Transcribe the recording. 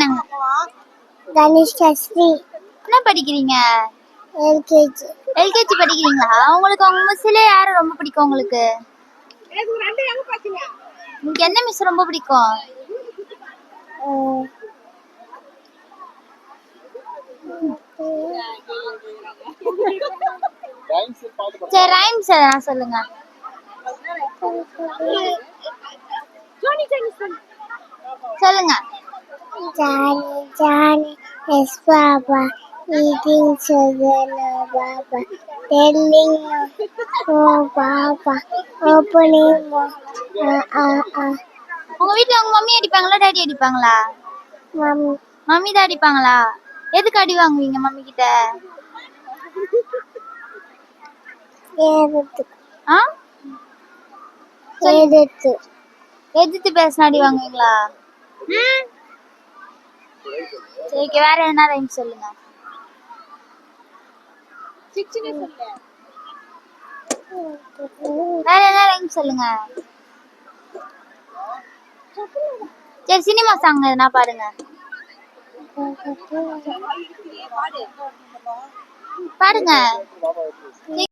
என்னங்க? தனிஷ்கஸ்ரீ என்ன படிக்கிறீங்க? எல்கேஜி. எல்கேஜி படிக்கிறீங்களா? உங்களுக்கு உங்க மிஸ்ல யாரு ரொம்ப பிடிக்கும் உங்களுக்கு? உங்களுக்கு என்ன மிஸ் ரொம்ப பிடிக்கும்? சரி ரைம்ஸ் எதனா சொல்லுங்க. சொல்லுங்க. Johnny, Johnny, yes, Papa. Eating sugar, no, Papa. Telling no, oh, Papa. Opening, uh, uh, uh. உங்க வீட்ல உங்க மம்மி அடிப்பாங்களா டாடி அடிப்பாங்களா Mommy, மம்மி தான் அடிப்பாங்களா எதுக்கு அடி வாங்குவீங்க மம்மி கிட்ட எடுத்து ஆ எடுத்து எதிர்த்து பேசின அடி வாங்குவீங்களா ம் சரி வேற என்ன ரைம் சொல்லுங்க? வேற என்ன ரைம் சொல்லுங்க? சரி சினிமா சாங் எதுனா பாடுங்க. பாடுங்க.